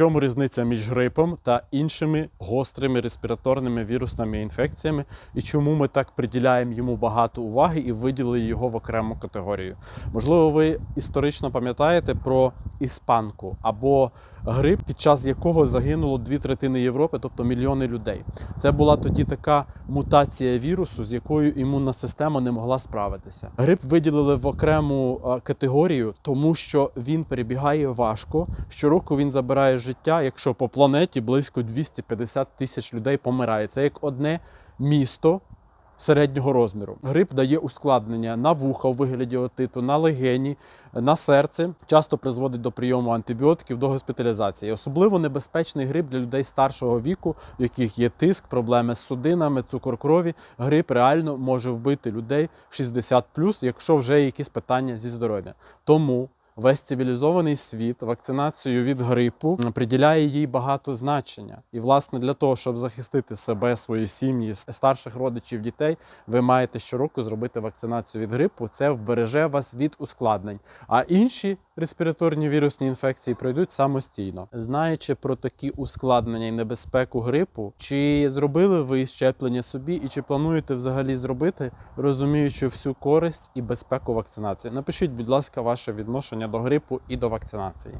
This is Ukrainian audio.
чому різниця між грипом та іншими гострими респіраторними вірусними інфекціями, і чому ми так приділяємо йому багато уваги і виділили його в окрему категорію? Можливо, ви історично пам'ятаєте про іспанку або грип, під час якого загинуло дві третини Європи, тобто мільйони людей. Це була тоді така мутація вірусу, з якою імунна система не могла справитися. Грип виділили в окрему е, категорію, тому що він перебігає важко. Щороку він забирає життя, якщо по планеті близько 250 тисяч людей помирає. Це як одне місто середнього розміру. Грип дає ускладнення на вуха у вигляді отиту, на легені, на серце. Часто призводить до прийому антибіотиків, до госпіталізації. Особливо небезпечний грип для людей старшого віку, у яких є тиск, проблеми з судинами, цукор крові. Грип реально може вбити людей 60+, якщо вже є якісь питання зі здоров'ям. Тому Весь цивілізований світ вакцинацію від грипу приділяє їй багато значення. І, власне, для того, щоб захистити себе, свої сім'ї, старших родичів, дітей, ви маєте щороку зробити вакцинацію від грипу. Це вбереже вас від ускладнень. А інші респіраторні вірусні інфекції пройдуть самостійно. Знаючи про такі ускладнення і небезпеку грипу, чи зробили ви щеплення собі, і чи плануєте взагалі зробити, розуміючи всю користь і безпеку вакцинації? Напишіть, будь ласка, ваше відношення до грипу і до вакцинації.